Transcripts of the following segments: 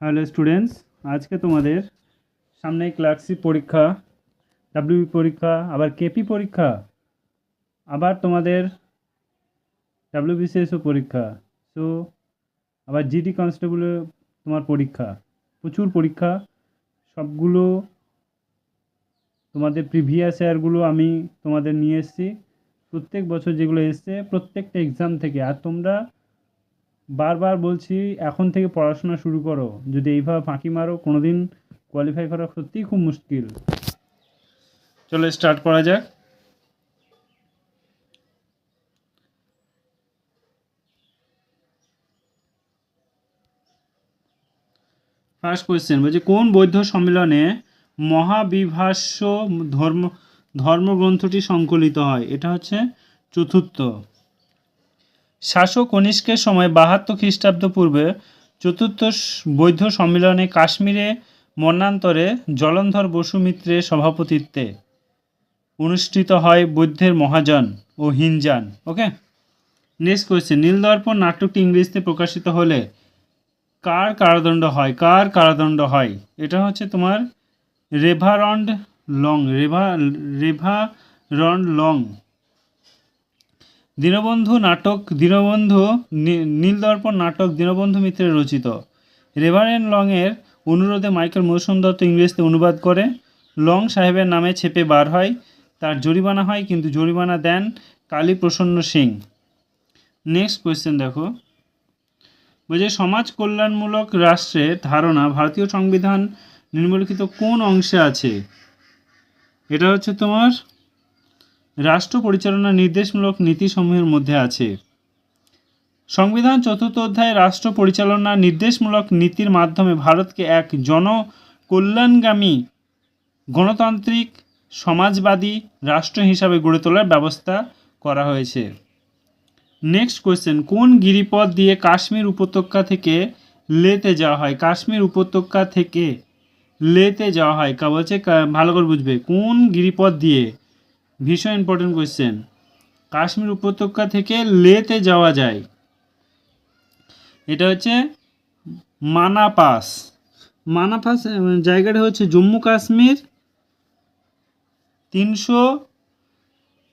Hello students, আজকে তোমাদের সামনে ক্লার্কশিপ পরীক্ষা ডাব্লিউবি পরীক্ষা, আবার কেপি পরীক্ষা, আবার তোমাদের ডাব্লিউবিসিএসও পরীক্ষা সো আবার জিডি কনস্টেবলের তোমার পরীক্ষা, প্রচুর পরীক্ষা, সবগুলো তোমাদের প্রিভিয়াস ইয়ারগুলো আমি তোমাদের নিয়ে এসেছি, প্রত্যেক বছর যেগুলো এসছে, প্রত্যেকটা এক্সাম থেকে, আর তোমরা বারবার বলছি, এখন থেকে পড়াশোনা শুরু করো। যদি এইভাবে ফাঁকি মারো কোনো দিন কোয়ালিফাই করা সত্যিই খুব মুশকিল। চলো স্টার্ট করা যাক। ফার্স্ট কোয়েশ্চেন বলছে, কোন বৌদ্ধ সম্মেলনে মহাবিভাষ্য ধর্ম, ধর্মগ্রন্থটি সংকলিত হয়? এটা হচ্ছে চতুর্থ। শাসক কনিষ্কের সময় বাহাত্তর খ্রিস্টাব্দ পূর্বে চতুর্থ বৈধ সম্মেলনে কাশ্মীরে মন্নান্তরে জলন্ধর বসুমিত্রের সভাপতিত্বে অনুষ্ঠিত হয় বৌদ্ধের মহাজন ও হিনজান ওকে? নেক্সট কোয়েশ্চেন নীলদর্পণ নাটকটি ইংরেজিতে প্রকাশিত হলে কার কারাদণ্ড হয়? কার কারাদণ্ড হয়? এটা হচ্ছে তোমার রেভারন্ড লং, রেভা রেভারন্ড লং। দীনবন্ধু নাটক, দীনবন্ধু নীলদর্পণ নাটক, দীনবন্ধু মিত্রের রচিত। রেভারেন্ড লংয়ের অনুরোধে মাইকেল মধুসূদন দত্ত ইংরেজিতে অনুবাদ করে। লং সাহেবের নামে ছেপে বার হয়। তার জরিমানা হয়, কিন্তু জরিমানা দেন কালী প্রসন্ন সিং। নেক্সট কোয়েশ্চেন দেখো। বলছে, সমাজ কল্যাণমূলক রাষ্ট্রের ধারণা, ভারতীয় সংবিধান নিম্নলিখিত কোন অংশে আছে? এটা হচ্ছে তোমার রাষ্ট্র পরিচালনা নির্দেশমূলক নীতিসমূহের মধ্যে আছে। সংবিধান চতুর্থ অধ্যায়ে রাষ্ট্র পরিচালনা নির্দেশমূলক নীতির মাধ্যমে ভারতকে এক জনকল্যাণগামী, গণতান্ত্রিক, সমাজবাদী রাষ্ট্র হিসাবে গড়ে তোলার ব্যবস্থা করা হয়েছে। নেক্সট কোয়েশ্চেন কোন গিরিপথ দিয়ে কাশ্মীর উপত্যকা থেকে লেতে যাওয়া হয়? কাশ্মীর উপত্যকা থেকে লেতে যাওয়া হয়। কা, বলছে ভালো করে বুঝবে। কোন গিরিপথ দিয়ে ভীষণ ইম্পর্টেন্ট কোয়েশ্চেন কাশ্মীর উপত্যকা থেকে লেতে যাওয়া যায়। এটা হচ্ছে মানা পাস। জায়গাটা হচ্ছে জম্মু কাশ্মীর তিনশো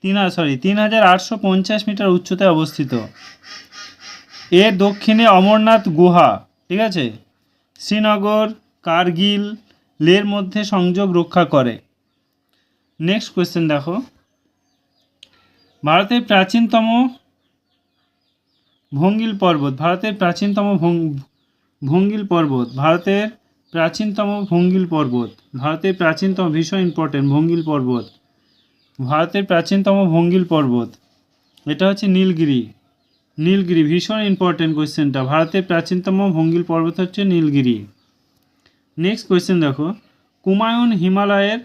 তিন সরি তিন হাজার আটশো পঞ্চাশ মিটার উচ্চতায় অবস্থিত। এর দক্ষিণে অমরনাথ গুহা, ঠিক আছে? শ্রীনগর, কার্গিল, লের মধ্যে সংযোগ রক্ষা করে। নেক্সট কোয়েশ্চেন দেখো। ভারতের প্রাচীনতম ভঙ্গিল পর্বত, ভারতের প্রাচীনতম ভঙ্গিল পর্বত, ভারতের প্রাচীনতম ভঙ্গিল পর্বত, ভারতের প্রাচীনতম ভীষণ ইম্পর্টেন্ট ভঙ্গিল পর্বত, ভারতের প্রাচীনতম ভঙ্গিল পর্বত। এটা হচ্ছে নীলগিরি। নীলগিরি, ভীষণ ইম্পর্টেন্ট কোয়েশ্চেনটা ভারতের প্রাচীনতম ভঙ্গিল পর্বত হচ্ছে নীলগিরি। নেক্সট কোয়েশ্চেন দেখো। কুমায়ুন হিমালয়ের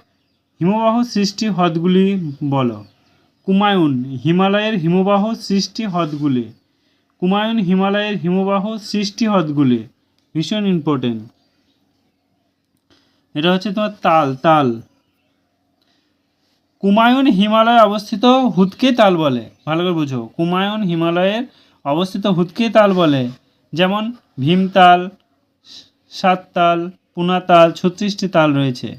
হিমবাহ সৃষ্টি হ্রদগুলি বলো। কুমায়ুন, হিমালয়ের হিমবাহ সৃষ্টি হ্রদগুলি। কুমায়ুন, হিমালয়ের হিমবাহ সৃষ্টি হ্রদগুলি। ভীষণ ইম্পর্টেন্ট এটা হচ্ছে তোমার তাল তাল। কুমায়ুন, হিমালয়ে অবস্থিত হুদকে তাল বলে। ভালো করে বুঝো। কুমায়ুন, হিমালয়ের অবস্থিত হুদকে তাল বলে। যেমন ভীমতাল সাততাল পুনাতাল ছত্রিশটি তাল রয়েছে।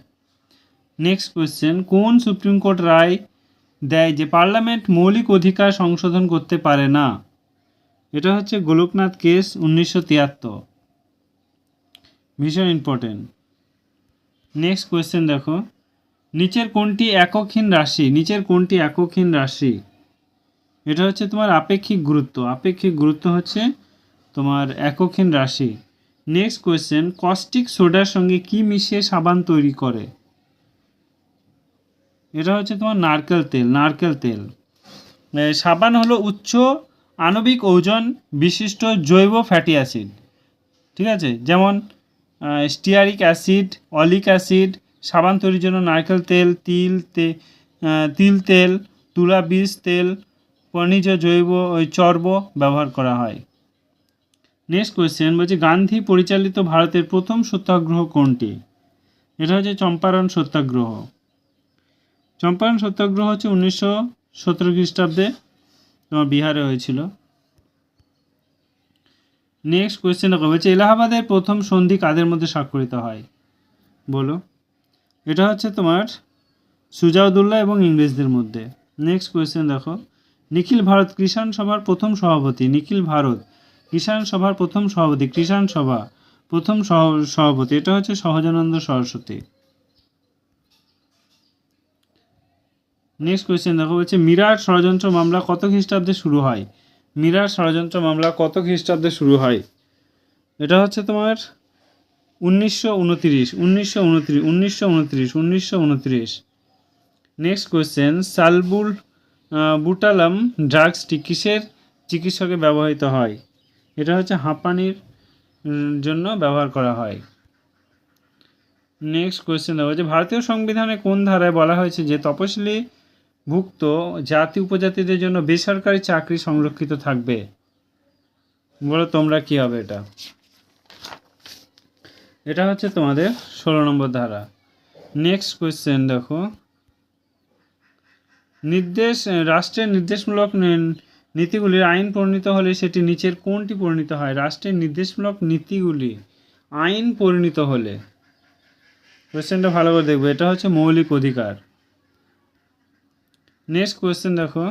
নেক্সট কোয়েশ্চেন কোন সুপ্রিম কোর্ট রায় দেয় যে পার্লামেন্ট মৌলিক অধিকার সংশোধন করতে পারে না। এটা হচ্ছে গোলকনাথ কেস উনিশশো তিয়াত্তর। ভীষণ ইম্পর্টেন্ট নেক্সট কোয়েশ্চেন দেখো। নিচের কোনটি এককহীন রাশি? নিচের কোনটি এককহীন রাশি? এটা হচ্ছে তোমার আপেক্ষিক গুরুত্ব। আপেক্ষিক গুরুত্ব হচ্ছে তোমার এককহীন রাশি। নেক্সট কোয়েশ্চেন কস্টিক সোডার সঙ্গে কি মিশিয়ে সাবান তৈরি করে? এটা হচ্ছে তোমার নারকেল তেল নারকেল তেল। সাবান হলো উচ্চ আণবিক ওজন বিশিষ্ট জৈব ফ্যাটি অ্যাসিড। ঠিক আছে? যেমন স্টিয়ারিক অ্যাসিড, অলিক অ্যাসিড, সাবান তৈরির জন্য নারকেল তেল, তিল তে তিল তেল, তুলা বীজ তেল, খনিজ জৈব, ওই চর্ব ব্যবহার করা হয়। নেক্সট কোয়েশ্চেন বলছি, গান্ধী পরিচালিত ভারতের প্রথম সত্যাগ্রহ কোনটি? এটা হচ্ছে চম্পারণ সত্যাগ্রহ। চম্পারণ সত্যাগ্রহ হচ্ছে উনিশশো সতেরো খ্রিস্টাব্দে, তোমার বিহারে হয়েছিল। নেক্সট কোয়েশ্চেন দেখো, বলছে এলাহাবাদের প্রথম সন্ধি কাদের মধ্যে স্বাক্ষরিত হয়? বলো। এটা হচ্ছে তোমার সুজাউদুল্লাহ এবং ইংরেজদের মধ্যে। নেক্সট কোয়েশ্চেন দেখো, নিখিল ভারত কৃষাণ সভার প্রথম সভাপতি, নিখিল ভারত কৃষাণ সভার প্রথম সভাপতি, কৃষাণ সভা প্রথম সভাপতি, এটা হচ্ছে সহজানন্দ সরস্বতী। নেক্সট কোয়েশ্চেন দেখো, বলছে, মিরার ষড়যন্ত্র মামলা কত খ্রিস্টাব্দে শুরু হয়? মিরার ষড়যন্ত্র মামলা কত খ্রিস্টাব্দে শুরু হয়? এটা হচ্ছে তোমার উনিশশো উনত্রিশ উনিশশো উনত্রিশ উনিশশো উনত্রিশ উনিশশো উনত্রিশ। নেক্সট কোয়েশ্চেন সালবুল বুটালাম ড্রাগসটি কিসের চিকিৎসকে ব্যবহৃত হয়? এটা হচ্ছে হাঁপানির জন্য ব্যবহার করা হয়। নেক্সট কোয়েশ্চেন দেওয়া যে ভারতীয় সংবিধানে কোন ধারায় বলা হয়েছে যে তপশিলি ভুক্ত জাতি উপজাতিদের জন্য বেসরকারি চাকরি সংরক্ষিত থাকবে। বলো, তোমরা কি হবে এটা? এটা হচ্ছে তোমাদের ষোলো নম্বর ধারা। নেক্সট কোয়েশ্চেন দেখো। নির্দেশ, রাষ্ট্রের নির্দেশমূলক নীতিগুলির আইন পরিণত হলে সেটি নিচের কোনটি পরিণত হয়? রাষ্ট্রের নির্দেশমূলক নীতিগুলি আইন পরিণত হলে। কোয়েশ্চেনটা ভালো করে দেখবে। এটা হচ্ছে মৌলিক অধিকার। নেক্সট কোয়েশ্চেন দেখো।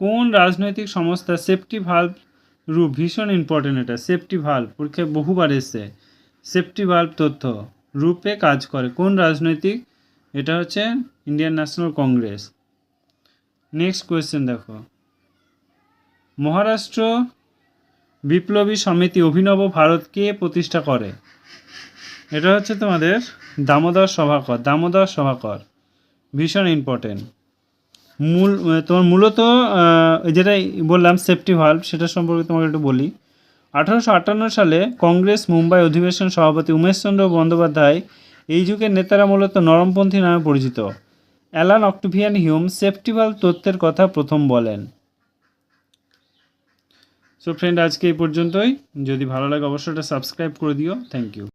কোন রাজনৈতিক সংস্থা সেফটি ভাল্ব রূপ ভীষণ ইম্পর্টেন্ট এটা সেফটি ভাল্ব পরীক্ষায় বহুবার এসছে। সেফটি ভাল্ব তথ্য, রূপে কাজ করে। কোন রাজনৈতিক? এটা হচ্ছে Indian National Congress next question দেখো। মহারাষ্ট্র বিপ্লবী সমিতি অভিনব ভারতকে প্রতিষ্ঠা করে। এটা হচ্ছে তোমাদের দামোদর সভাকর দামোদর সভাকর। ভীষণ ইম্পর্টেন্ট মূল তোমার মূলত যেটা বললাম সেফটি ভাল্ব সেটা সম্পর্কে তোমাকে একটু বলি। আঠারোশো আটান্ন সালে কংগ্রেস মুম্বাই অধিবেশন সভাপতি উমেশচন্দ্র বন্দ্যোপাধ্যায় এই যুগের নেতারা মূলত নরমপন্থী নামে পরিচিত। Allan Octavian Hume safety valve তত্ত্বের কথা প্রথম বলেন। সো ফ্রেন্ড আজকে এই পর্যন্তই। যদি ভালো লাগে, অবশ্যই সাবস্ক্রাইব করে দিও। Thank you